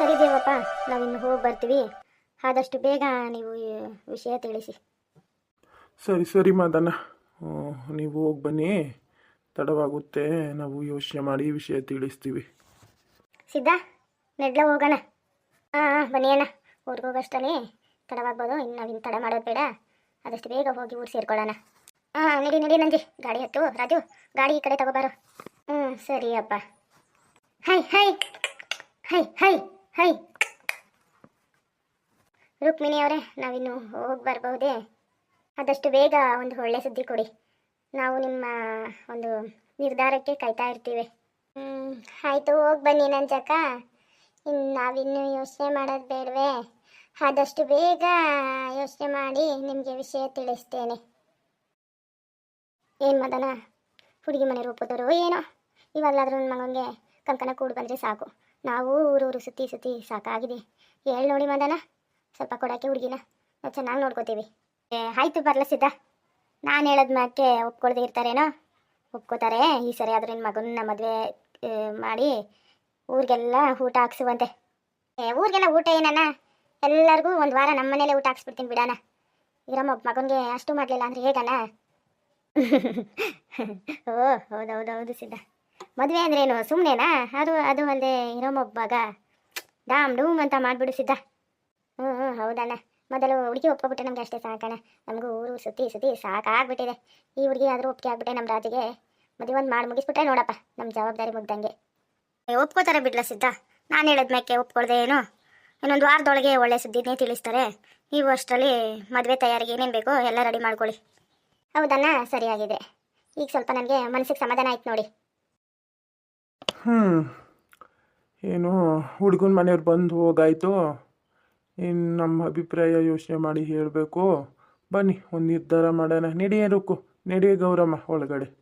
ಸರಿ ದೇವಪ್ಪ ನಾವಿನ್ನು ಹೋಗಿ ಬರ್ತೀವಿ. ಆದಷ್ಟು ಬೇಗ ನೀವು ಈ ವಿಷಯ ತಿಳಿಸಿ. ಸರಿ ಸರಿ ಮಾದನ ನೀವು ಹೋಗಿ ಬನ್ನಿ. ತಡವಾಗುತ್ತೆ. ನಾವು ಯೋಚನೆ ಮಾಡಿ ವಿಷಯ ತಿಳಿಸ್ತೀವಿ. ಸಿದ್ಧ ನೆಡ್ಲ ಹೋಗೋಣ. ಹಾಂ ಹಾಂ ಬನ್ನಿ ಅಣ್ಣ. ಊರಿಗೆ ಹೋಗೋಷ್ಟರಲ್ಲಿ ತಡವಾಗ್ಬೋದು. ಇನ್ನು ನಾವು ಇನ್ನು ತಡ ಮಾಡೋದು ಬೇಡ. ಆದಷ್ಟು ಬೇಗ ಹೋಗಿ ಊರು ಸೇರ್ಕೊಳ್ಳೋಣ. ಹಾಂ ನಡಿ ನಡಿ ನಂಜಿ. ಗಾಡಿ ಹತ್ತು. ರಾಜು ಗಾಡಿ ಈ ಕಡೆ ತಗೋಬಾರು. ಹ್ಞೂ ಸರಿ ಅಪ್ಪ. Hi hi. Hi hi. Hi. Rukmini ಅವರೇ, ನಾವಿನ್ನು ಹೋಗಿ ಬರಬಹುದೇ? ಆದಷ್ಟು ಬೇಗ ಒಂದು ಒಳ್ಳೆ ಸುದ್ದಿ ಕೊಡಿ. ನಾವು ನಿಮ್ಮ ಒಂದು ನಿರ್ಧಾರಕ್ಕೆ ಕಾಯ್ತಾ ಇರ್ತೀವಿ. ಆಯಿತು, ಹೋಗಿ ಬನ್ನಿ ನಂಜಕ್ಕ. ಇನ್ನು ನಾವಿನ್ನೂ ಯೋಚನೆ ಮಾಡೋದು ಬೇಡವೇ? ಆದಷ್ಟು ಬೇಗ ಯೋಚನೆ ಮಾಡಿ ನಿಮಗೆ ವಿಷಯ ತಿಳಿಸ್ತೇನೆ. ಏನು ಮದನ? ಹುಡುಗಿ ಮನೆ ರೂಪದವರು ಏನೋ? ಇವಾಗಲಾದ್ರೂ ನನ್ನ ಮಗನಿಗೆ ಕಂಕಣ ಕೂಡ ಬಂದರೆ ಸಾಕು. ನಾವು ಊರೂರು ಸುತ್ತಿ ಸುತ್ತಿ ಸಾಕಾಗಿದೆ. ಹೇಳಿ ನೋಡಿ ಮದನ, ಸ್ವಲ್ಪ ಕೊಡೋಕ್ಕೆ ಹುಡುಗಿನ. ನಾವು ಚೆನ್ನಾಗಿ ನೋಡ್ಕೋತೀವಿ. ಆಯಿತು ಬರಲ ಸಿದ್ಧ. ನಾನು ಹೇಳೋದು ಮ್ಯಾಕೆ ಒಪ್ಕೊಳ್ದೆ ಇರ್ತಾರೇನೋ? ಒಪ್ಕೋತಾರೆ. ಈ ಸರಿ ಆದ್ರೆ ನಿನ್ನ ಮಗನ ಮದುವೆ ಮಾಡಿ ಊರಿಗೆಲ್ಲ ಊಟ ಹಾಕ್ಸುವಂತೆ. ಊರಿಗೆಲ್ಲ ಊಟ ಏನಣ್ಣ? ಎಲ್ಲರಿಗೂ ಒಂದು ವಾರ ನಮ್ಮ ಮನೇಲೆ ಊಟ ಹಾಕ್ಸ್ಬಿಡ್ತೀನಿ ಬಿಡಣ. ಇರಮ್ಮ ಮಗನಿಗೆ ಅಷ್ಟು ಮಾಡಲಿಲ್ಲ ಅಂದ್ರೆ ಹೇಗಣ್ಣ? ಓ, ಹೌದೌದೌದು ಸಿದ್ಧ. ಮದುವೆ ಅಂದ್ರೇನು ಸುಮ್ಮನೆನಾ ಅದು ಅದು ಅಲ್ಲದೆ ಇರೋ ಡಾಮ್ ಡೂಮ್ ಅಂತ ಮಾಡಿಬಿಡು ಸಿದ್ಧ. ಹ್ಞೂ ಹ್ಞೂ ಹೌದಣ್ಣ. ಮೊದಲು ಹುಡುಗಿ ಒಪ್ಕೊಬಿಟ್ಟೆ ನಮಗೆ ಅಷ್ಟೇ ಸಾಕಣ್ಣ. ನಮಗೂ ಊರು ಸುತ್ತಿ ಸುತ್ತಿ ಸಾಕಾಗ್ಬಿಟ್ಟಿದೆ. ಈ ಹುಡುಗಿ ಆದರೂ ಒಪ್ಪಿಗೆ ಆಗ್ಬಿಟ್ಟೆ ನಮ್ಮ ರಾಜಿಗೆ ಮದುವೆ ಒಂದು ಮಾಡಿ ಮುಗಿಸ್ಬಿಟ್ರೆ ನೋಡಪ್ಪ ನಮ್ಮ ಜವಾಬ್ದಾರಿ ಮುಗ್ದಂಗೆ. ಏ, ಒಪ್ಕೋತಾರೆ ಬಿಡ್ಲ ಸಿದ್ಧ. ನಾನು ಹೇಳಿದ ಮ್ಯಾಕೆ ಒಪ್ಕೊಳ್ದೆ ಏನು? ಇನ್ನೊಂದು ವಾರದೊಳಗೆ ಒಳ್ಳೆ ಸುದ್ದಿನೇ ತಿಳಿಸ್ತಾರೆ. ನೀವು ಅಷ್ಟರಲ್ಲಿ ಮದುವೆ ತಯಾರಿಗೆ ಏನೇನು ಬೇಕೋ ಎಲ್ಲ ರೆಡಿ ಮಾಡ್ಕೊಳ್ಳಿ. ಹೌದಣ್ಣ ಸರಿಯಾಗಿದೆ. ಈಗ ಸ್ವಲ್ಪ ನನಗೆ ಮನಸ್ಸಿಗೆ ಸಮಾಧಾನ ಆಯ್ತು ನೋಡಿ. ಹ್ಞೂ ಏನು ಹುಡುಗನ ಮನೆಯವ್ರು ಬಂದು ಹೋಗಾಯಿತು? ಇನ್ನು ನಮ್ಮ ಅಭಿಪ್ರಾಯ ಯೋಚನೆ ಮಾಡಿ ಹೇಳಬೇಕು. ಬನ್ನಿ, ಒಂದು ನಿರ್ಧಾರ ಮಾಡೋಣ. ರುಕ್ಕು. ನಡಿಯೇ ಗೌರಮ್ಮ, ಒಳಗಡೆ.